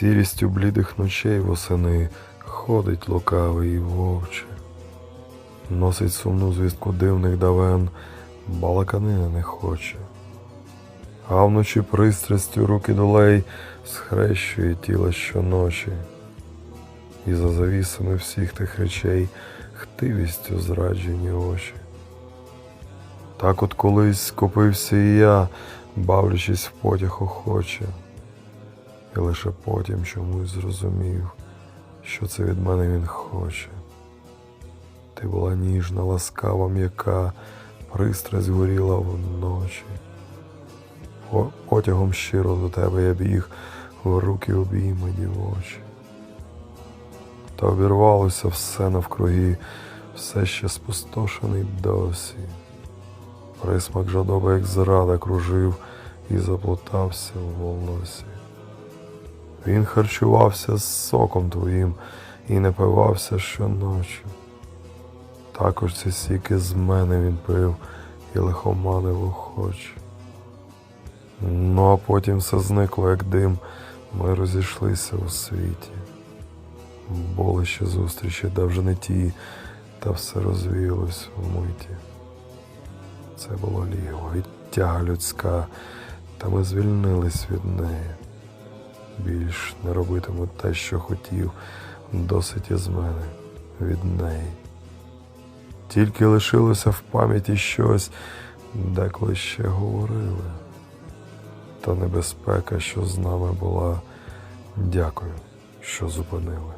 Сірістю блідих ночей восени ходить лукавий і вовче, носить сумну звістку дивних давен, балаканини не хоче. А вночі пристрастю руки долей схрещує тіло щоночі, і за завісами всіх тих речей хтивістю зраджені очі. Так от колись скопився і я, бавлячись в потяг охоче, і лише потім чомусь зрозумів, що це від мене він хоче. Ти була ніжна, ласкава, м'яка, пристрасть горіла вночі. Потягом щиро до тебе я біг, в руки обійми дівочі. Та обірвалося все навкруги, все ще спустошений досі. Присмак жадоби, як зрада, кружив і заплутався в волосі. Він харчувався з соком твоїм і напивався щоночі. Також ці сіки з мене він пив і лихоманив охоче. Ну а потім все зникло, як дим, ми розійшлися у світі. Були ще зустрічі, де вже не ті, та все розвіялось в миті. Це було ліво, і тяга людська, та ми звільнились від неї. Більш не робитиму те, що хотів, досить із мене від неї. Тільки лишилося в пам'яті щось, деколи ще говорили. Та небезпека, що з нами була, дякую, що зупинили.